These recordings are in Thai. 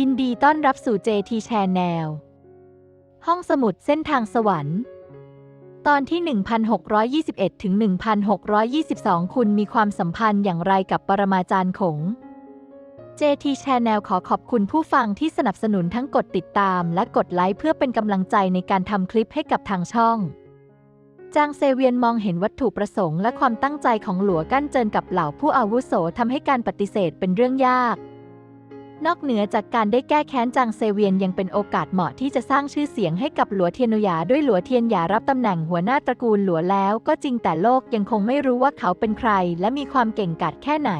ยินดีต้อนรับสู่ JT Channel ห้องสมุดเส้นทางสวรรค์ ตอนที่ 1621 ถึง 1622 คุณมีความสัมพันธ์อย่างไรกับปรมาจารย์ขง JT Channel ขอขอบคุณผู้ฟังที่สนับสนุนทั้งกดติดตามและกดไลค์เพื่อเป็นกำลังใจในการทำคลิปให้กับทางช่อง จางเซเวียนมองเห็นวัตถุประสงค์และความตั้งใจของหลัวกั้นเจินกับเหล่าผู้อาวุโสทำให้การปฏิเสธเป็นเรื่องยาก นอกเหนือจากการได้แก้แค้นจางเซเวียนยังเป็นโอกาสเหมาะที่จะสร้างชื่อเสียงให้กับหลัวเทียนหยาด้วยหลัวเทียนหยารับตำแหน่งหัวหน้าตระกูลหลัวแล้ว ก็จริงแต่โลกยังคงไม่รู้ว่าเขาเป็นใคร และมีความเก่งกาจแค่ไหน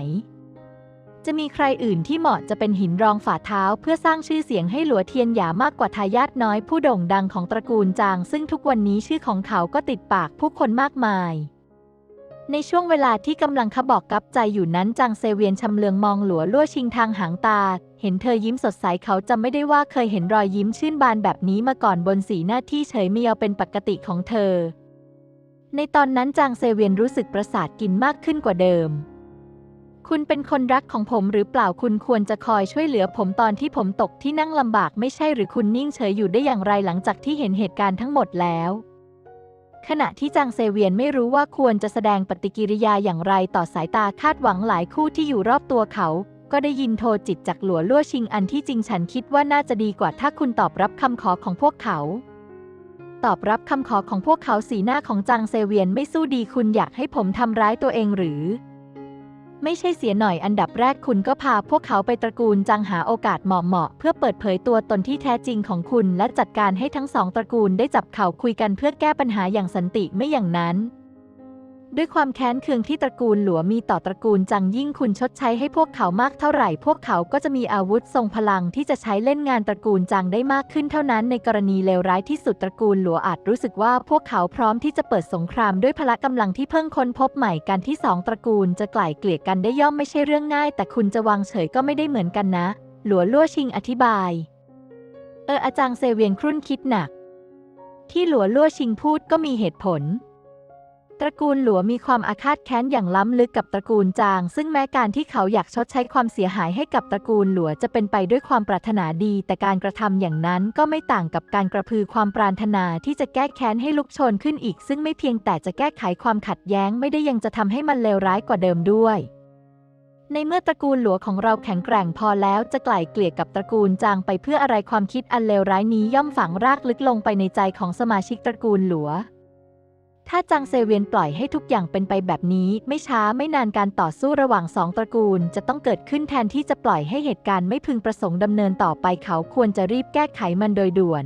จะมีใครอื่นที่เหมาะจะเป็นหินรองฝ่าเท้า เพื่อสร้างชื่อเสียงให้หลัวเทียนหยามากกว่าทายาทน้อยผู้โด่งดังของตระกูลจาง ซึ่งทุกวันนี้ชื่อของเขาก็ติดปากผู้คนมากมาย ในช่วงเวลาที่กำลังขบอกกับใจอยู่นั้นจางเซเวียนชำเลืองมองหลัวลั่วชิงทางหางตา เห็นเธอยิ้มสดใสเขาจำไม่ได้ว่าเคยเห็นรอยยิ้มชื่นบานแบบนี้มาก่อนบนสีหน้าที่เฉยเมียวเป็นปกติของเธอ ในตอนนั้นจางเซเวียนรู้สึกประสาทกินมากขึ้นกว่าเดิม คุณเป็นคนรักของผมหรือเปล่าคุณควรจะคอยช่วยเหลือผมตอนที่ผมตกที่นั่งลำบากไม่ใช่หรือคุณนิ่งเฉยอยู่ได้อย่างไรหลังจากที่เห็นเหตุการณ์ทั้งหมดแล้ว ขณะที่จางเซเวียนไม่รู้ว่าควรจะแสดงปฏิกิริยาอย่างไรต่อสายตาคาดหวังหลายคู่ที่อยู่รอบตัวเขา ก็ได้ยินโทรจิตจากหลัวลั่วชิงอันที่จริงฉันคิดว่าน่าจะดีกว่าถ้าคุณตอบรับคำขอของพวกเขา ตอบรับคำขอของพวกเขาสีหน้าของจางเซเวียนไม่สู้ดีคุณอยากให้ผมทำร้ายตัวเองหรือ ไม่ใช่เสียหน่อยอันดับแรกคุณก็พาพวกเขาไปตระกูลจังหาโอกาสเหมาะๆเพื่อเปิดเผยตัวตนที่แท้จริงของคุณ และจัดการให้ทั้งสองตระกูลได้จับเข่าคุยกันเพื่อแก้ปัญหาอย่างสันติไม่อย่างนั้น ด้วยความแค้นเคืองที่ตระกูลหลัวมีต่อตระกูลจังยิ่งคุณชดใช้ให้พวกเขามากเท่าไหร่ พวกเขาก็จะมีอาวุธทรงพลังที่จะใช้เล่นงานตระกูลจังได้มากขึ้นเท่านั้น ในกรณีเลวร้ายที่สุดตระกูลหลัวอาจรู้สึกว่าพวกเขาพร้อมที่จะเปิดสงครามด้วยพละกำลังที่เพิ่งค้นพบใหม่กันที่สองตระกูลจะไกล่เกลี่ยกันได้ย่อมไม่ใช่เรื่องง่าย แต่คุณจะวางเฉยก็ไม่ได้เหมือนกันนะ หลัวลั่วชิงอธิบาย เอออาจารย์เซเวียนครุ่นคิดหนัก ที่หลัวลั่วชิงพูดก็มีเหตุผล ตระกูลหลัวมีความอาฆาตแค้นอย่างล้ำลึกกับตระกูลจาง ซึ่งแม้การที่เขาอยากชดใช้ความเสียหายให้กับตระกูลหลัวจะเป็นไปด้วยความปรารถนาดี แต่การกระทำอย่างนั้นก็ไม่ต่างกับการกระพือความปรารถนาที่จะแก้แค้นให้ลุกชนขึ้นอีก ซึ่งไม่เพียงแต่จะแก้ไขความขัดแย้งไม่ได้ยังจะทำให้มันเลวร้ายกว่าเดิมด้วยในเมื่อตระกูลหลัวของเราแข็งแกร่งพอแล้วจะไกล่เกลี่ยกับตระกูลจางไปเพื่ออะไรความคิดอันเลวร้ายนี้ย่อมฝังรากลึกลงไปในใจของสมาชิกตระกูลหลัว ถ้าจางเซเวียนปล่อยให้ทุกอย่างเป็นไปแบบนี้ ไม่ช้าไม่นานการต่อสู้ระหว่างสองตระกูล จะต้องเกิดขึ้นแทนที่จะปล่อยให้เหตุการณ์ไม่พึงประสงค์ดำเนินต่อไปเขาควรจะรีบแก้ไขมันโดยด่วน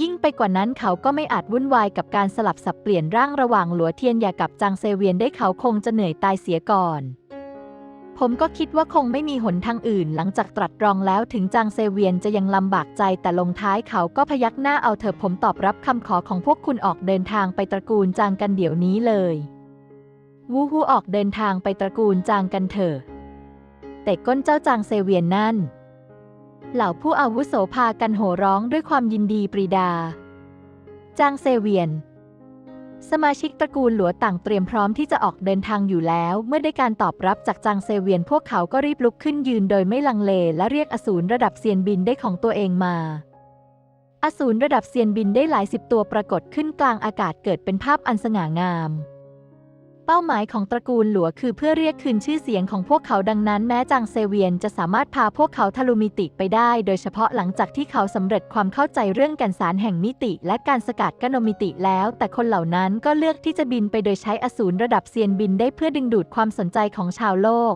ยิ่งไปกว่านั้นเขาก็ไม่อาจวุ่นวายกับการสลับสับเปลี่ยนร่างระหว่างหลัวเทียนอย่ากับจางเซเวียนได้เขาคงจะเหนื่อยตายเสียก่อน ผมก็คิดว่าคงไม่มีหนทางอื่น หลังจากตรัสรองแล้วถึงจางเซเวียนจะยังลำบากใจแต่ลงท้ายเขาก็พยักหน้าเอาเถอะผมตอบรับคำขอของพวกคุณออกเดินทางไปตระกูลจางกันเดี๋ยวนี้เลย วูฮูออกเดินทางไปตระกูลจางกันเถอะแต่ก้นเจ้าจางเซเวียนนั่น เหล่าผู้อาวุโสพากันโห่ร้องด้วยความยินดีปรีดา จางเซเวียน สมาชิกตระกูลหลัวต่างเตรียมพร้อมที่จะออกเดินทางอยู่แล้ว เมื่อได้การตอบรับจากจางเซเวียนพวกเขาก็รีบลุกขึ้นยืนโดยไม่ลังเล และเรียกอสูรระดับเซียนบินได้ของตัวเองมา อสูรระดับเซียนบินได้หลายสิบตัวปรากฏขึ้นกลางอากาศเกิดเป็นภาพอันสง่างาม เป้าหมายของตระกูลหลัวคือเพื่อเรียกคืนชื่อเสียงของพวกเขาดังนั้นแม้จางเซเวียนจะสามารถพาพวกเขาทะลุมิติไปได้ โดยเฉพาะหลังจากที่เขาสำเร็จความเข้าใจเรื่องแก่นสารแห่งมิติ และการสกัดกนมิติแล้ว แต่คนเหล่านั้นก็เลือกที่จะบินไปโดยใช้อสูรระดับเซียนบินได้เพื่อดึงดูดความสนใจของชาวโลก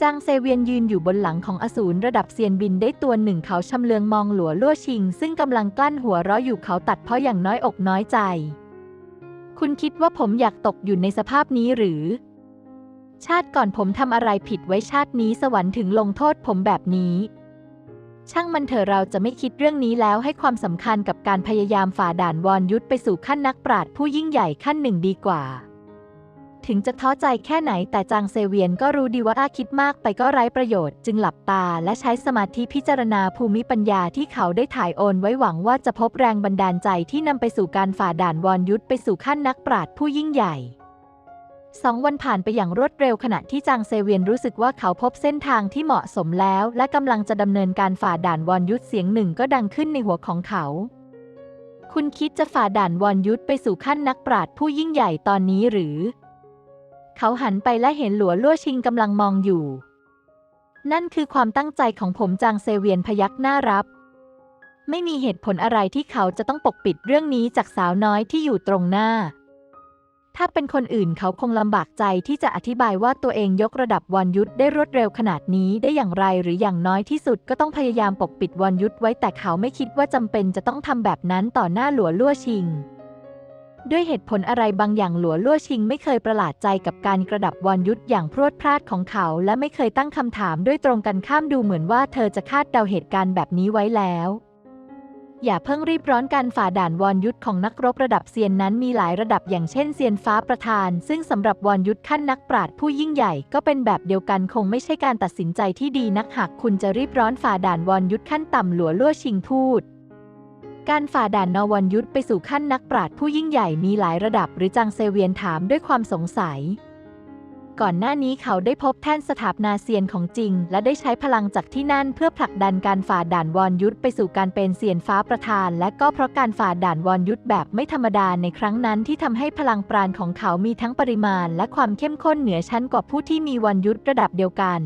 จางเซเวียนยืนอยู่บนหลังของอสูรระดับเซียนบินได้ตัวหนึ่งเขาชำเลืองมองหลัวลั่วชิง ซึ่งกำลังกลั้นหัวเราะอยู่เขาตัดเพราะอย่างน้อยอกน้อยใจ คุณคิดว่าผมอยากตกอยู่ในสภาพนี้หรือ ชาติก่อนผมทำอะไรผิดไว้ชาตินี้สวรรค์ถึงลงโทษผมแบบนี้ ช่างมันเถอะเราจะไม่คิดเรื่องนี้แล้วให้ความสำคัญกับการพยายามฝ่าด่านวอนยุทธไปสู่ขั้นนักปราชญ์ผู้ยิ่งใหญ่ขั้นหนึ่งดีกว่า ถึงจะท้อใจแค่ไหนแต่จางเซเวียนก็รู้ดีว่าถ้าคิดมากไปก็ไร้ประโยชน์ จึงหลับตาและใช้สมาธิพิจารณาภูมิปัญญาที่เขาได้ถ่ายโอนไว้หวังว่าจะพบแรงบันดาลใจที่นำไปสู่การฝ่าด่านวอนยุทธไปสู่ขั้นนักปราชญ์ผู้ยิ่งใหญ่สองวันผ่านไปอย่างรวดเร็วขณะที่จางเซเวียนรู้สึกว่าเขาพบเส้นทางที่เหมาะสมแล้ว และกำลังจะดำเนินการฝ่าด่านวอนยุทธเสียงหนึ่งก็ดังขึ้นในหัวของเขา คุณคิดจะฝ่าด่านวอนยุทธไปสู่ขั้นนักปราชญ์ผู้ยิ่งใหญ่ตอนนี้หรือ เขาหันไปและเห็นหลัวลั่วชิงกำลังมองอยู่ นั่นคือความตั้งใจของผมจางเซเวียนพยักหน้ารับ ไม่มีเหตุผลอะไรที่เขาจะต้องปกปิดเรื่องนี้จากสาวน้อยที่อยู่ตรงหน้า ถ้าเป็นคนอื่นเขาคงลำบากใจที่จะอธิบายว่าตัวเองยกระดับวันยุทธได้รวดเร็วขนาดนี้ได้อย่างไรหรืออย่างน้อยที่สุดก็ต้องพยายามปกปิดวันยุทธไว้แต่เขาไม่คิดว่าจำเป็นจะต้องทำแบบนั้นต่อหน้าหลัวลั่วชิง ด้วยเหตุผลอะไรบางอย่างหลัวลั่วชิงไม่เคยประหลาดใจกับการกระดับวันยุทธอย่างพรวดพลาดของเขา และไม่เคยตั้งคำถามด้วยตรงกันข้ามดูเหมือนว่าเธอจะคาดเดาเหตุการณ์แบบนี้ไว้แล้ว อย่าเพิ่งรีบร้อนการฝ่าด่านวอนยุทธของนักรบระดับเซียนนั้นมีหลายระดับอย่างเช่นเซียนฟ้าประธาน ซึ่งสำหรับวอนยุทธขั้นนักปราชญ์ผู้ยิ่งใหญ่ก็เป็นแบบเดียวกันคงไม่ใช่การตัดสินใจที่ดีนักหากคุณจะรีบร้อนฝ่าด่านวอนยุทธขั้นต่ำหลัวลั่วชิงพูด การฝ่าด่านนวอนยุทธไปสู่ขั้นนักปราชญ์ผู้ยิ่งใหญ่มีหลายระดับหรือจางเซเวียนถามด้วยความสงสัย ก่อนหน้านี้เขาได้พบแท่นสถาปนาเซียนของจริง และได้ใช้พลังจากที่นั่นเพื่อผลักดันการฝ่าด่านวอนยุทธไปสู่การเป็นเซียนฟ้าประธาน และก็เพราะการฝ่าด่านวอนยุทธแบบไม่ธรรมดาในครั้งนั้นที่ทำให้พลังปราณของเขามีทั้งปริมาณ และความเข้มข้นเหนือชั้นกว่าผู้ที่มีวอนยุทธระดับเดียวกัน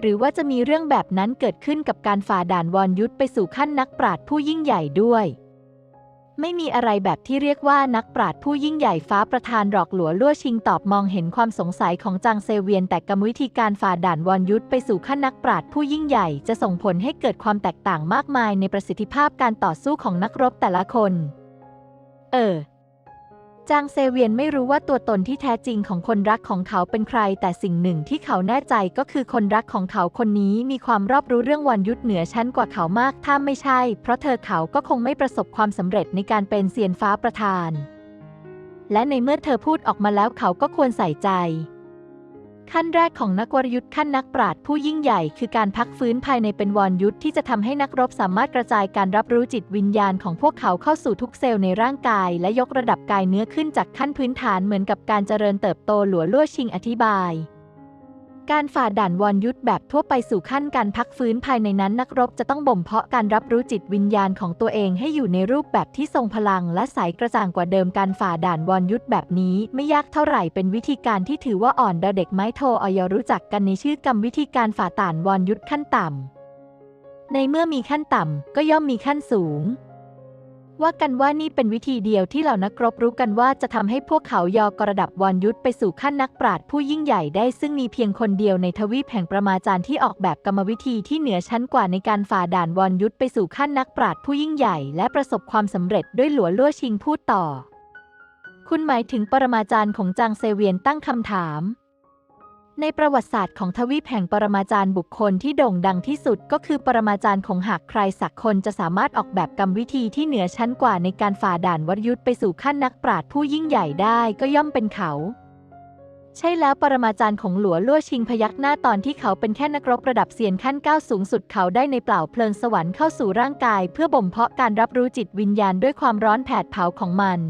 หรือว่าจะมีเรื่องแบบนั้นเกิดขึ้นกับการฝ่าด่านวอนยุทธไปสู่ขั้นนักปราชญ์ผู้ยิ่งใหญ่ด้วย ไม่มีอะไรแบบที่เรียกว่านักปราชญ์ผู้ยิ่งใหญ่ฟ้าประธานหลอกหลัวลั่วชิงตอบมองเห็นความสงสัยของจางเซเวียนแต่กรรมวิธีการฝ่าด่านวอนยุทธไปสู่ขั้นนักปราชญ์ผู้ยิ่งใหญ่จะส่งผลให้เกิดความแตกต่างมากมายในประสิทธิภาพการต่อสู้ของนักรบแต่ละคน เออ จางเซเวียนไม่รู้ว่าตัวตนที่แท้จริงของคนรักของเขาเป็นใคร แต่สิ่งหนึ่งที่เขาแน่ใจก็คือคนรักของเขาคนนี้มีความรอบรู้เรื่องวันยุทธเหนือชั้นกว่าเขามาก ถ้าไม่ใช่ เพราะเธอเขาก็คงไม่ประสบความสำเร็จในการเป็นเซียนฟ้าประธาน และในเมื่อเธอพูดออกมาแล้วเขาก็ควรใส่ใจ ขั้นแรกของนักวรยุทธ์ขั้นนักปราชญ์ผู้ยิ่งใหญ่คือการพักฟื้นภายในเป็นวรยุทธ์ที่จะทำให้นักรบสามารถกระจายการรับรู้จิตวิญญาณของพวกเขาเข้าสู่ทุกเซลล์ในร่างกาย และยกระดับกายเนื้อขึ้นจากขั้นพื้นฐานเหมือนกับการเจริญเติบโตหลัวล่วชิงอธิบาย การฝ่าด่านวอนยุทธแบบทั่วไปสู่ขั้นการพักฟื้นภายในนั้นนักรบจะต้องบ่มเพาะการรับรู้จิตวิญญาณของตัวเองให้อยู่ในรูปแบบที่ทรงพลังและใสกระจ่างกว่าเดิมการฝ่าด่านวอนยุทธแบบนี้ ไม่ยากเท่าไหร่เป็นวิธีการที่ถือว่าอ่อนดอเด็กไม้โทออยรู้จักกันในชื่อกรรมวิธีการฝ่าด่านวอนยุทธขั้นต่ำในเมื่อมีขั้นต่ำก็ย่อมมีขั้นสูง ว่ากันว่านี่เป็นวิธีเดียวที่เหล่านักรบรู้กันว่าจะทำให้พวกเขายอกระดับวอนยุทธไปสู่ขั้นนักปราชญ์ผู้ยิ่งใหญ่ได้ซึ่งมีเพียงคนเดียวในทวีปแห่งประมาจารย์ที่ออกแบบกรรมวิธีที่เหนือชั้นกว่าในการฝ่าด่านวอนยุทธไปสู่ขั้นนักปราชญ์ผู้ยิ่งใหญ่และประสบความสำเร็จด้วยหลัวลั่วชิงพูดต่อ คุณหมายถึงปรมาจารย์ของจางเซเวียนตั้งคำถาม ในประวัติศาสตร์ของทวีปแห่งปรมาจารย์บุคคลที่โด่งดังที่สุดก็คือปรมาจารย์ของหากใครสักคนจะสามารถออกแบบกรรมวิธีที่เหนือชั้นกว่าในการฝ่าด่านวรยุทธ์ไปสู่ขั้นนักปราชญ์ผู้ยิ่งใหญ่ได้ก็ย่อมเป็นเขา ใช่แล้วปรมาจารย์ของหลัวลั่วชิงพยักหน้าตอนที่เขาเป็นแค่นักรบระดับเซียนขั้นก้าวสูงสุดเขาได้ในเปล่าเพลิงสวรรค์เข้าสู่ร่างกาย เพื่อบ่มเพาะการรับรู้จิตวิญญาณด้วยความร้อนแผดเผาของมัน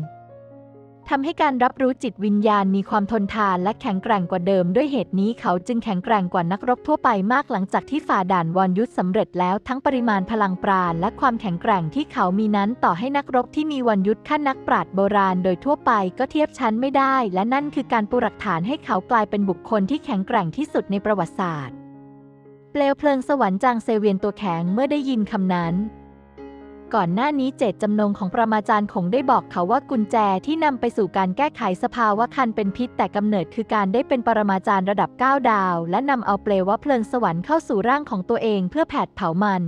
ทำให้การรับรู้จิตวิญญาณมีความทนทานและแข็งแกร่งกว่าเดิม ด้วยเหตุนี้เขาจึงแข็งแกร่งกว่านักรบทั่วไปมากหลังจากที่ฝ่าด่านวอนยุทธสำเร็จแล้วทั้งปริมาณพลังปราณและความแข็งแกร่งที่เขามีนั้นต่อให้นักรบที่มีวอนยุทธขั้นนักปราชญ์โบราณโดยทั่วไปก็เทียบชั้นไม่ได้ และนั่นคือการปูหลักฐานให้เขากลายเป็นบุคคลที่แข็งแกร่งที่สุดในประวัติศาสตร์ เปลวเพลิงสวรรค์จางเซเวียนตัวแข็งเมื่อได้ยินคำนั้น ก่อนหน้านี้เจตจำนงของประมาจารย์คงได้บอกเขาว่ากุญแจที่นำไปสู่การแก้ไขสภาวะคันเป็นพิษแต่กำเนิดคือการได้เป็นปรมาจารย์ระดับ 9 ดาว และนำเอาเปลวว่าเพลิงสวรรค์เข้าสู่ร่างของตัวเองเพื่อแผดเผามัน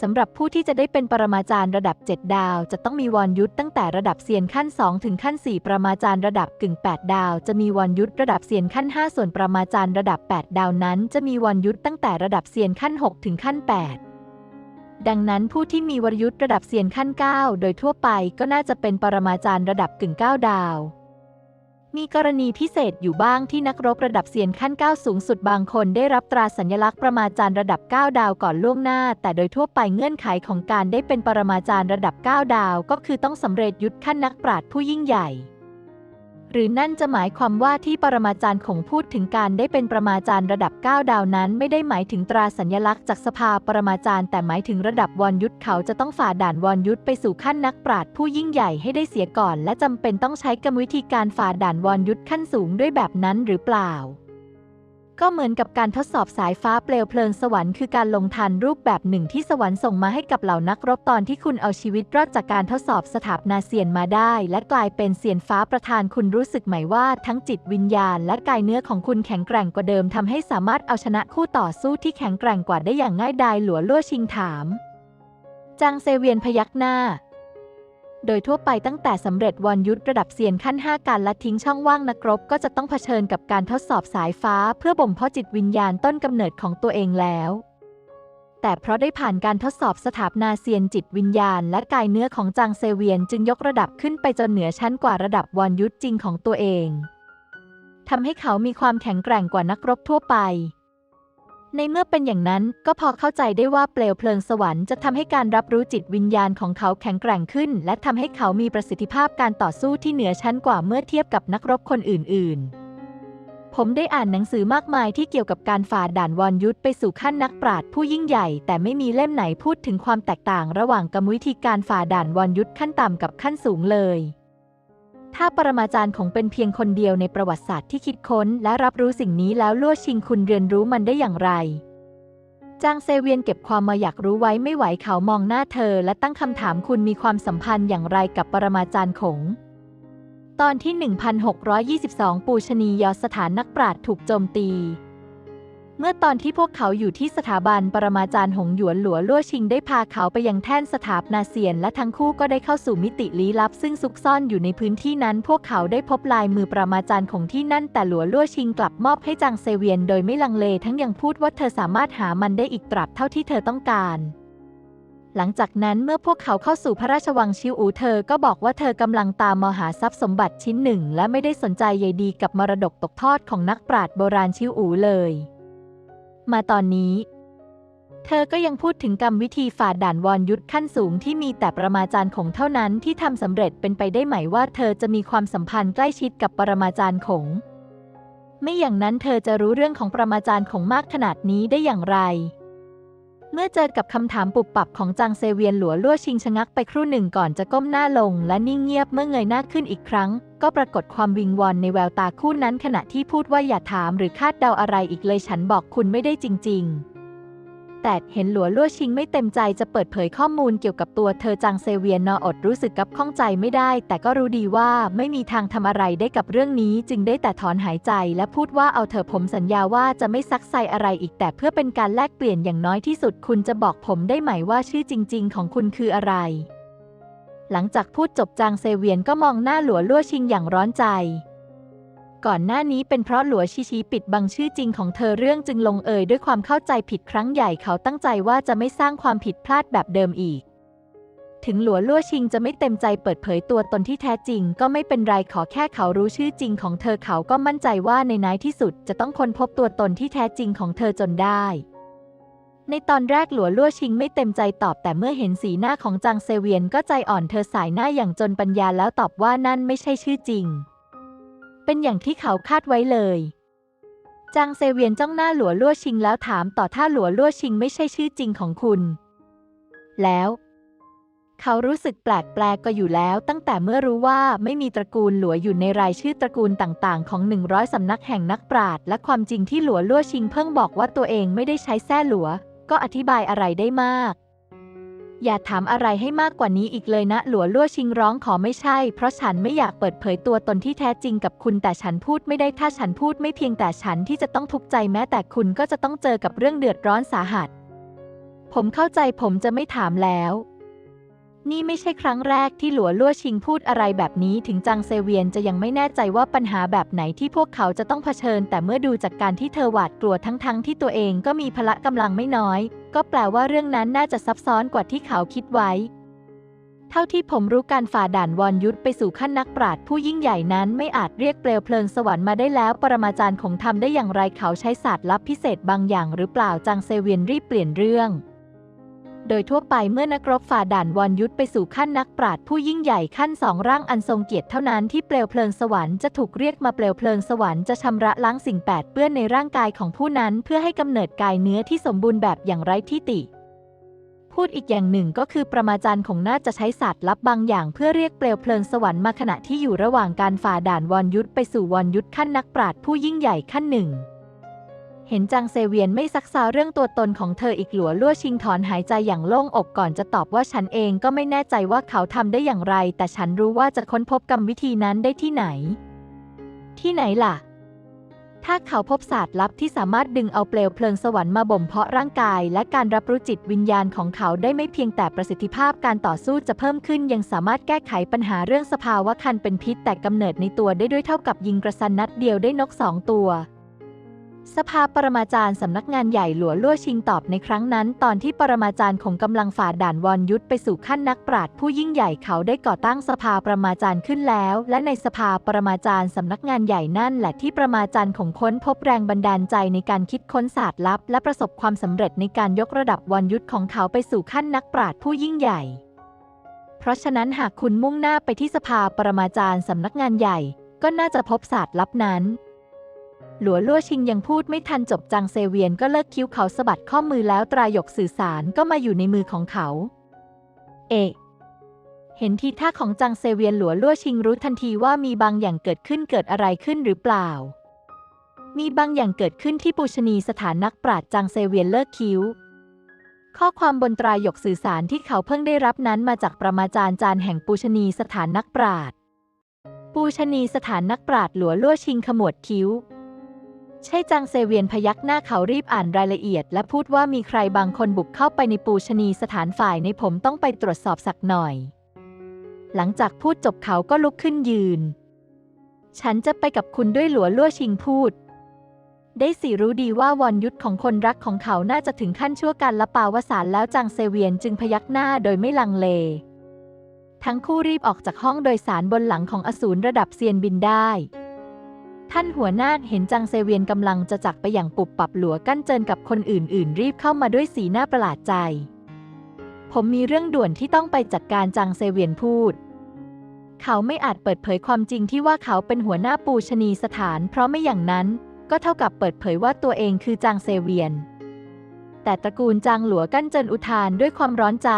สำหรับผู้ที่จะได้เป็นปรมาจารย์ระดับ 7 ดาว จะต้องมีวรยุทธ์ตั้งแต่ระดับเซียนขั้น 2 ถึงขั้น 4 ประมาจารย์ระดับกึ่ง 8 ดาว จะมีวรยุทธ์ระดับเซียนขั้น 5 ส่วนประมาจารย์ระดับ 8 ดาวนั้น จะมีวรยุทธ์ตั้งแต่ระดับเซียนขั้น 6 ถึงขั้น 8 ดังนั้นผู้ที่มีวรยุทธ์ระดับเซียนขั้น 9 โดยทั่วไปก็น่าจะเป็นปรมาจารย์ระดับกึ่ง 9 ดาว มีกรณีพิเศษอยู่บ้างที่นักรบระดับเซียนขั้น 9 สูงสุดบางคนได้รับตราสัญลักษณ์ประมาจารย์ระดับ 9 ดาวก่อนล่วงหน้า แต่โดยทั่วไปเงื่อนไขของการได้เป็นปรมาจารย์ระดับ 9 ดาว ก็คือต้องสำเร็จยุทธขั้นนักปราชญ์ผู้ยิ่งใหญ่ หรือนั่นจะหมายความว่าที่ปรมาจารย์ของพูดถึงการได้เป็นประมาจารย์ระดับ 9 ดาวนั้น ไม่ได้หมายถึงตราสัญลักษณ์จากสภาปรมาจารย์ แต่หมายถึงระดับวรยุทธเขาจะต้องฝ่าด่านวรยุทธไปสู่ขั้นนักปราชญ์ผู้ยิ่งใหญ่ให้ได้เสียก่อน และจำเป็นต้องใช้กรรมวิธีการฝ่าด่านวรยุทธขั้นสูงด้วยแบบนั้นหรือเปล่า ก็เหมือนกับการทดสอบสายฟ้าเปลวเพลิงสวรรค์คือการลงทันรูปแบบหนึ่งที่สวรรค์ส่งมาให้กับเหล่านักรบตอนที่คุณเอาชีวิตรอดจากการทดสอบสถาปนาเซียนมาได้ และกลายเป็นเซียนฟ้าประธานคุณรู้สึกไหมว่า ทั้งจิตวิญญาณ และกายเนื้อของคุณแข็งแกร่งกว่าเดิมทำให้สามารถเอาชนะคู่ต่อสู้ที่แข็งแกร่งกว่าได้อย่างง่ายดายหลัวลั่วชิงถาม จางเซเวียนพยักหน้า โดยทั่วไปตั้งแต่สำเร็จวรยุทธระดับเซียนขั้น 5 การละทิ้งช่องว่างนักรบ ก็จะต้องเผชิญกับการทดสอบสายฟ้า เพื่อบ่มเพาะจิตวิญญาณต้นกำเนิดของตัวเองแล้ว แต่เพราะได้ผ่านการทดสอบสถาปนาเซียนจิตวิญญาณ และกายเนื้อของจางเซเวียนจึงยกระดับขึ้นไปจนเหนือชั้นกว่าระดับวรยุทธจริงของตัวเองทำให้เขามีความแข็งแกร่งกว่านักรบทั่วไป ในเมื่อเป็นอย่างนั้นก็พอเข้าใจได้ว่าเปลวเพลิงสวรรค์จะทำให้การรับรู้จิตวิญญาณของเขาแข็งแกร่งขึ้น และทำให้เขามีประสิทธิภาพการต่อสู้ที่เหนือชั้นกว่าเมื่อเทียบกับนักรบคนอื่น ๆ ผมได้อ่านหนังสือมากมายที่เกี่ยวกับการฝ่าด่านวรยุทธไปสู่ขั้นนักปราชญ์ผู้ยิ่งใหญ่ แต่ไม่มีเล่มไหนพูดถึงความแตกต่าง ระหว่างกรรมวิธีการฝ่าด่านวรยุทธขั้นต่ำกับขั้นสูงเลย ถ้าปรมาจารย์ของเป็นเพียงคนเดียวในประวัติศาสตร์ที่คิดค้น และรับรู้สิ่งนี้แล้วลั่วชิงคุณเรียนรู้มันได้อย่างไร จางเซเวียนเก็บความมาอยากรู้ไว้ไม่ไหวเขามองหน้าเธอ และตั้งคำถามคุณมีความสัมพันธ์อย่างไรกับปรมาจารย์ขงตอนที่ 1622 ปูชนียสถานนักปราชญ์ถูกโจมตี เมื่อตอนที่พวกเขาอยู่ที่สถาบันปรมาจารย์หงหยวนหลัวลั่วชิงได้พาเขาไปยังแท่นสถาปนาเซียน และทั้งคู่ก็ได้เข้าสู่มิติลี้ลับ ซึ่งซุกซ่อนอยู่ในพื้นที่นั้น พวกเขาได้พบลายมือปรมาจารย์ของที่นั่น แต่หลัวลั่วชิงกลับมอบให้จางเซเวียน โดยไม่ลังเลทั้งยังพูดว่าเธอสามารถหามันได้อีกตราบเท่าที่เธอต้องการหลังจากนั้นเมื่อพวกเขาเข้าสู่พระราชวังชิวอูเธอก็บอกว่าเธอกำลังตามมหาทรัพย์สมบัติชิ้นหนึ่ง และไม่ได้สนใจใยดีกับมรดกตกทอดของนักปราชญ์โบราณชิวอูเลย มาตอนนี้ เธอก็ยังพูดถึงกรรมวิธีฝ่าด่านวรยุทธขั้นสูงที่มีแต่ประมาจารย์ของเท่านั้นที่ทำสำเร็จเป็นไปได้ไหมว่าเธอจะมีความสัมพันธ์ใกล้ชิดกับปรมาจารย์ของ ไม่อย่างนั้นเธอจะรู้เรื่องของประมาจารย์ของมากขนาดนี้ได้อย่างไร เมื่อเจอกับคำถามปุบปับของจางเซเวียนหลัวลั่วชิงชะงักไปครู่หนึ่งก่อนจะก้มหน้าลง และนิ่งเงียบเมื่อเงยหน้าขึ้นอีกครั้ง ก็ปรากฏความวิงวอนในแววตาคู่นั้นขณะที่พูดว่าอย่าถามหรือคาดเดาอะไรอีกเลยฉันบอกคุณไม่ได้จริง ๆ แต่เห็นหลัวลั่วชิงไม่เต็มใจจะเปิดเผยข้อมูลเกี่ยวกับตัวเธอจางเซเวียนนออดรู้สึกกับข้องใจไม่ได้ แต่ก็รู้ดีว่าไม่มีทางทำอะไรได้กับเรื่องนี้ จึงได้แต่ถอนหายใจ และพูดว่าเอาเถอะผมสัญญาว่าจะไม่ซักไซอะไรอีกแต่เพื่อเป็นการแลกเปลี่ยนอย่างน้อยที่สุด คุณจะบอกผมได้ไหมว่าชื่อจริง ๆ ของคุณคืออะไร หลังจากพูดจบจางเซเวียนก็มองหน้าหลัวลั่วชิงอย่างร้อนใจ ก่อนหน้านี้เป็นเพราะหลัวชิชีปิดบังชื่อจริงของเธอเรื่องจึงลงเอยด้วยความเข้าใจผิดครั้งใหญ่เขาตั้งใจว่าจะไม่สร้างความผิดพลาดแบบเดิมอีก ถึงหลัวลั่วชิงจะไม่เต็มใจเปิดเผยตัวตนที่แท้จริง ก็ไม่เป็นไรขอแค่เขารู้ชื่อจริงของเธอเขาก็มั่นใจว่าในนายที่สุดจะต้องค้นพบตัวตนที่แท้จริงของเธอจนได้ในตอนแรกหลัวลั่วชิงไม่เต็มใจตอบแต่เมื่อเห็นสีหน้าของจางเซเวียนก็ใจอ่อนเธอสายหน้าอย่างจนปัญญาแล้วตอบว่านั่นไม่ใช่ชื่อจริง เป็นอย่างที่เขาคาดไว้เลยจางเซเวียนจ้องหน้าหลัวลั่วชิงแล้วถามต่อถ้าหลัวลั่วชิงไม่ใช่ชื่อจริงของคุณ แล้ว เขารู้สึกแปลกแปลกก็อยู่แล้ว ตั้งแต่เมื่อรู้ว่าไม่มีตระกูลหลัวอยู่ในรายชื่อตระกูลต่างๆ ของ 100 สำนักแห่งนักปราชญ์และความจริงที่หลัวลั่วชิงเพิ่งบอกว่าตัวเองไม่ได้ใช้แส้หลัว ก็อธิบายอะไรได้มาก อย่าถามอะไรให้มากกว่านี้อีกเลยนะ หลัวลั่วชิงร้องขอไม่ใช่ เพราะฉันไม่อยากเปิดเผยตัวตนที่แท้จริงกับคุณแต่ฉันพูดไม่ได้ถ้าฉันพูดไม่เพียงแต่ฉันที่จะต้องทุกข์ใจแม้แต่คุณก็จะต้องเจอกับเรื่องเดือดร้อนสาหัส ผมเข้าใจผมจะไม่ถามแล้ว นี่ไม่ใช่ครั้งแรกที่หลัวลั่วชิงพูดอะไรแบบนี้ถึงจางเซเวียนจะยังไม่แน่ใจว่าปัญหาแบบไหนที่พวกเขาจะต้องเผชิญ แต่เมื่อดูจากการที่เธอหวาดกลัวทั้งๆทที่ตัวเองก็มีพละกำลังไม่น้อย ก็แปลว่าเรื่องนั้นน่าจะซับซ้อนกว่าที่เขาคิดไว้ เท่าที่ผมรู้การฝ่าด่านวรยุทธไปสู่ขั้นนักปราชญ์ผู้ยิ่งใหญ่นั้นไม่อาจเรียกเปลวเพลิงสวรรค์มาได้แล้ว ปรมาจารย์คงทำได้อย่างไรเขาใช้ศาสตร์ลับพิเศษบางอย่าง หรือเปล่าจางเซเวียนรีบเปลี่ยนเรื่อง โดยทั่วไปเมื่อนักรบฝ่าด่านวรยุทธไปสู่ขั้นนักปราชญ์ผู้ยิ่งใหญ่ขั้นสองร่างอันทรงเกียรติเท่านั้นที่เปลวเพลิงสวรรค์จะถูกเรียกมาเปลวเพลิงสวรรค์จะชำระล้างสิ่งแปดเปื้อนในร่างกายของผู้นั้นเพื่อให้กำเนิดกายเนื้อที่สมบูรณ์แบบอย่างไร้ที่ติ พูดอีกอย่างหนึ่งก็คือประมาจารย์ของน่าจะใช้ศาสตร์ลับบางอย่างเพื่อเรียกเปลวเพลิงสวรรค์มาขณะที่อยู่ระหว่างการฝ่าด่านวรยุทธไปสู่วรยุทธขั้นนักปราชญ์ผู้ยิ่งใหญ่ขั้นหนึ่ง ห็นจางเซเวียนไม่ซักซาเรื่องตัวตนของเธออีกหลัวลั่วชิงถอนหายใจอย่างโล่งอกก่อนจะตอบว่าฉันเองก็ไม่แน่ใจว่าเขาทำได้อย่างไร แต่ฉันรู้ว่าจะค้นพบกรรมวิธีนั้นได้ที่ไหน ที่ไหนล่ะ ถ้าเขาพบศาสตร์ลับที่สามารถดึงเอาเปลวเพลิงสวรรค์มาบ่มเพาะร่างกาย และการรับรู้จิตวิญญาณของเขาได้ไม่เพียงแต่ประสิทธิภาพการต่อสู้จะเพิ่มขึ้น ยังสามารถแก้ไขปัญหาเรื่องสภาวะคันเป็นพิษ แต่กำเนิดในตัวได้ด้วยเท่ากับยิงกระสันนัดเดียวได้นกสองตัว สภาปรมาจารย์สำนักงานใหญ่หลัวลั่วชิงตอบในครั้งนั้น ตอนที่ปรมาจารย์ของกำลังฝ่าด่านวรยุทธไปสู่ขั้นนักปราชญ์ผู้ยิ่งใหญ่เขาได้ก่อตั้งสภาปรมาจารย์ขึ้นแล้ว และในสภาปรมาจารย์สำนักงานใหญ่นั่นแหละที่ปรมาจารย์ของค้นพบแรงบันดาลใจในการคิดค้นศาสตร์ลับ และประสบความสำเร็จในการยกระดับวรยุทธของเขาไปสู่ขั้นนักปราชญ์ผู้ยิ่งใหญ่ เพราะฉะนั้นหากคุณมุ่งหน้าไปที่สภาปรมาจารย์สำนักงานใหญ่ ก็น่าจะพบศาสตร์ลับนั้น หลัวลั่วชิงยังพูดไม่ทันจบจางเซเวียนก็เลิกคิ้วเขาสะบัดข้อมือแล้วตรายกสื่อสารก็มาอยู่ในมือของเขา เอกเห็นทีท่าของจางเซเวียนหลัวลั่วชิงรู้ทันทีว่ามีบางอย่างเกิดขึ้นเกิดอะไรขึ้นหรือเปล่า มีบางอย่างเกิดขึ้นที่ปูชนีสถานนักปราชญ์จางเซเวียนเลิกคิ้ว ข้อความบนตรายกสื่อสารที่เขาเพิ่งได้รับนั้นมาจากประมาจารย์จารย์แห่งปูชนีสถานนักปราชญ์ปูชนีสถานนักปราชญ์หลัวลั่วชิงขมวดคิ้ว ใช่จางเซเวียนพยักหน้าเขารีบอ่านรายละเอียด และพูดว่ามีใครบางคนบุกเข้าไปในปูชนีสถานฝ่ายในผมต้องไปตรวจสอบสักหน่อย หลังจากพูดจบเขาก็ลุกขึ้นยืน ฉันจะไปกับคุณด้วยหลัวลั่วชิงพูด ได้สิรู้ดีว่าวรยุทธของคนรักของเขาน่าจะถึงขั้นชั่วการละปาวสารแล้วจางเซเวียนจึงพยักหน้าโดยไม่ลังเล ทั้งคู่รีบออกจากห้องโดยสารบนหลังของอสูรระดับเซียนบินได้ ท่านหัวหน้าเห็นจางเซเวียนกำลังจะจักไปอย่างปุบปับหลัวกั้นเจินกับคนอื่นๆ รีบเข้ามาด้วยสีหน้าประหลาดใจ ผมมีเรื่องด่วนที่ต้องไปจัดการจางเซเวียนพูด เขาไม่อาจเปิดเผยความจริงที่ว่าเขาเป็นหัวหน้าปูชนีสถาน เพราะไม่อย่างนั้น ก็เท่ากับเปิดเผยว่าตัวเองคือจางเซเวียน แต่ตระกูลจางหลัวกั้นเจินอุทานด้วยความร้อนใจ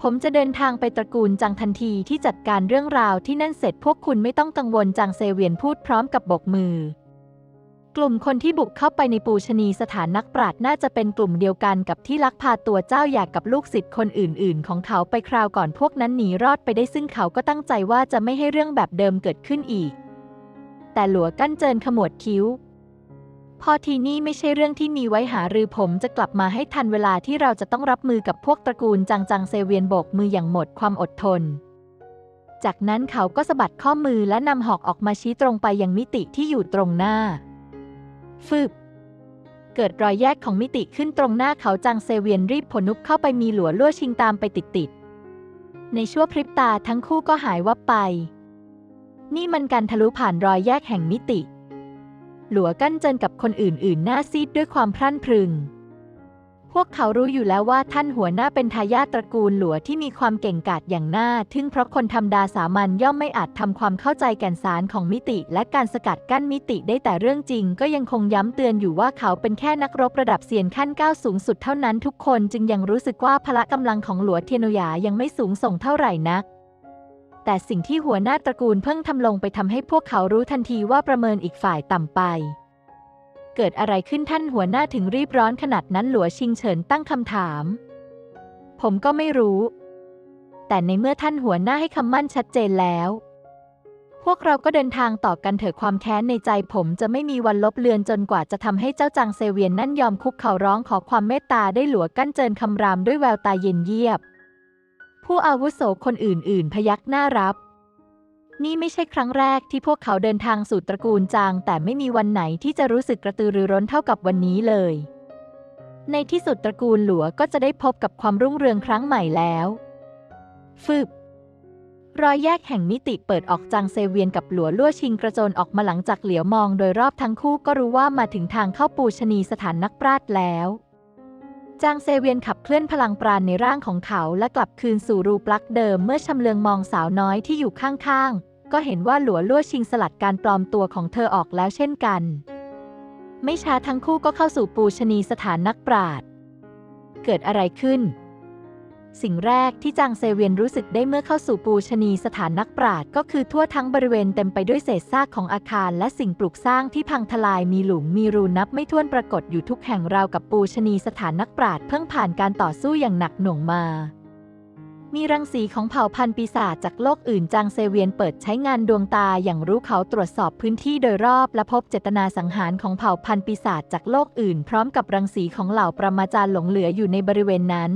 ผมจะเดินทางไปตระกูลจางทันทีที่จัดการเรื่องราวที่นั่นเสร็จพวกคุณไม่ต้องกังวลจางเซเวียนพูดพร้อมกับบกมือ กลุ่มคนที่บุกเข้าไปในปูชนีสถานนักปราชญ์น่าจะเป็นกลุ่มเดียวกันกับที่ลักพาตัวเจ้าอยากกับลูกศิษย์คนอื่น ๆ ของเขาไปคราวก่อนพวกนั้นหนีรอดไปได้ซึ่งเขาก็ตั้งใจว่าจะไม่ให้เรื่องแบบเดิมเกิดขึ้นอีก แต่หลัวกั้นเจินขมวดคิ้ว พอทีนี่ไม่ใช่เรื่องที่มีไว้หารือผมจะกลับมาให้ทันเวลาที่เราจะต้องรับมือกับพวกตระกูลจังจังเซเวียนโบกมืออย่างหมดความอดทน จากนั้นเขาก็สะบัดข้อมือและนำหอกออกมาชี้ตรงไปยังมิติที่อยู่ตรงหน้าฟึบเกิดรอยแยกของมิติขึ้นตรงหน้าเขาจังเซเวียนรีบผลนุบเข้าไปมีหลัวลั่วชิงตามไปติดๆ ในชั่วพริบตาทั้งคู่ก็หายวับไป นี่มันการทะลุผ่านรอยแยกแห่งมิติ หลัวกั้นเจินกับคนอื่นๆ หน้าซีดด้วยความพรั่นพรึง พวกเขารู้อยู่แล้วว่าท่านหัวหน้าเป็นทายาทตระกูลหลัวที่มีความเก่งกาจอย่างน่าทึ่งเพราะคนธรรมดาสามัญย่อมไม่อาจทำความเข้าใจแก่นสารของมิติ และการสกัดกั้นมิติได้แต่เรื่องจริง ก็ยังคงย้ำเตือนอยู่ว่าเขาเป็นแค่นักรบระดับเซียนขั้นก้าวสูงสุดเท่านั้นทุกคนจึงยังรู้สึกว่าพละกำลังของหลัวเทียนหยายังไม่สูงส่งเท่าไหร่นัก แต่สิ่งที่หัวหน้าตระกูลเพิ่งทำลงไปทำให้พวกเขารู้ทันทีว่าประเมินอีกฝ่ายต่ำไป เกิดอะไรขึ้นท่านหัวหน้าถึงรีบร้อนขนาดนั้นหลัวชิงเฉินตั้งคำถาม ผมก็ไม่รู้ แต่ในเมื่อท่านหัวหน้าให้คำมั่นชัดเจนแล้ว พวกเราก็เดินทางต่อกันเถอะความแค้นในใจผมจะไม่มีวันลบเลือนจนกว่าจะทำให้เจ้าจางเซเวียนนั่นยอมคุกเข่าร้องขอความเมตตาได้หลัวกั้นเจินคำรามด้วยแววตาเย็นเยียบ ผู้อาวุโสคนอื่น ๆ พยักหน้ารับ นี่ไม่ใช่ครั้งแรกที่พวกเขาเดินทางสู่ตระกูลจาง แต่ไม่มีวันไหนที่จะรู้สึกกระตือรือร้นเท่ากับวันนี้เลย ในที่สุดตระกูลหลัวก็จะได้พบกับความรุ่งเรืองครั้งใหม่แล้วฟึบรอยแยกแห่งมิติเปิดออกจางเซเวียนกับหลัวลั่วชิงกระโจนออกมาหลังจากเหลียวมองโดยรอบทั้งคู่ก็รู้ว่ามาถึงทางเข้าปูชนีสถานนักปราชญ์แล้ว จางเซเวียนขับเคลื่อนพลังปราณในร่างของเขาและกลับคืนสู่รูปลักษ์เดิมเมื่อชำเลืองมองสาวน้อยที่อยู่ข้างๆ ก็เห็นว่าหลัวลั่วชิงสลัดการปลอมตัวของเธอออกแล้วเช่นกัน ไม่ช้าทั้งคู่ก็เข้าสู่ปูชนีสถานนักปราดเกิดอะไรขึ้น สิ่งแรกที่จางเซเวียนรู้สึกได้เมื่อเข้าสู่ปูชนีสถานนักปราชญ์ก็คือทั่วทั้งบริเวณเต็มไปด้วยเศษซากของอาคารและสิ่งปลูกสร้างที่พังทลายมีหลุมมีรูนับไม่ถ้วนปรากฏอยู่ทุกแห่งราวกับปูชนีสถานนักปราชญ์เพิ่งผ่านการต่อสู้อย่างหนักหน่วงมา มีรังสีของเผ่าพันธุ์ปีศาจจากโลกอื่นจางเซเวียนเปิดใช้งานดวงตาอย่างรู้เขาตรวจสอบพื้นที่โดยรอบและพบเจตนาสังหารของเผ่าพันธุ์ปีศาจจากโลกอื่น พร้อมกับรังสีของเหล่าประมาจารย์หลงเหลืออยู่ในบริเวณนั้น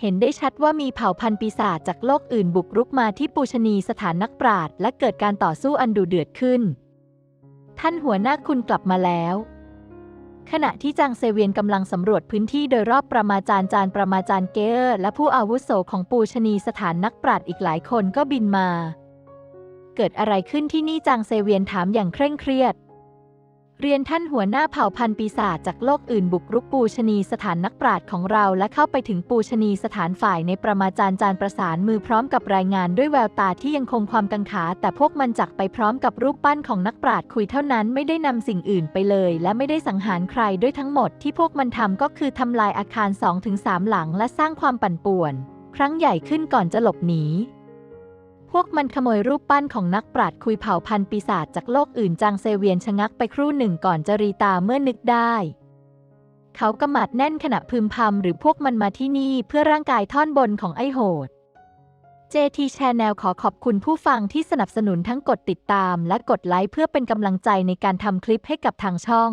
เห็นได้ชัดว่ามีเผ่าพันธุ์ปีศาจจากโลกอื่นบุกรุกมาที่ปูชนีสถานนักปราชญ์และเกิดการต่อสู้อันดุเดือดขึ้น ท่านหัวหน้าคุณกลับมาแล้ว ขณะที่จางเซเวียนกำลังสำรวจพื้นที่โดยรอบประมาจารย์จานประมาจารย์เกอร์และผู้อาวุโสของปูชนีสถานนักปราชญ์อีกหลายคนก็บินมา เกิดอะไรขึ้นที่นี่จางเซเวียนถามอย่างเคร่งเครียด เรียนท่านหัวหน้าเผ่าพันธุ์ปีศาจจากโลกอื่นบุกรุกปูชนีสถานนักปราชญ์ของเราและเข้าไปถึงปูชนีสถานฝ่ายในประมาจารย์จานประสานมือพร้อมกับรายงานด้วยแววตาที่ยังคงความกังขา แต่พวกมันจักไปพร้อมกับรูปปั้นของนักปราชญ์คุยเท่านั้นไม่ได้นำสิ่งอื่นไปเลย และไม่ได้สังหารใครด้วยทั้งหมดที่พวกมันทำก็คือทำลายอาคาร 2-3 หลัง และสร้างความปั่นป่วน ครั้งใหญ่ขึ้นก่อนจะหลบหนี พวกมันขโมยรูปปั้นของนักปราชญ์คุยเผ่าพันธุ์ปีศาจจากโลกอื่นจางเซเวียนชะงักไปครู่หนึ่งก่อนจะรีตาเมื่อนึกได้ เขากำมัดแน่นขณะพึมพำหรือพวกมันมาที่นี่เพื่อร่างกายท่อนบนของไอโหด JT Channel ขอขอบคุณผู้ฟังที่สนับสนุนทั้งกดติดตามและกดไลค์เพื่อเป็นกำลังใจในการทำคลิปให้กับทางช่อง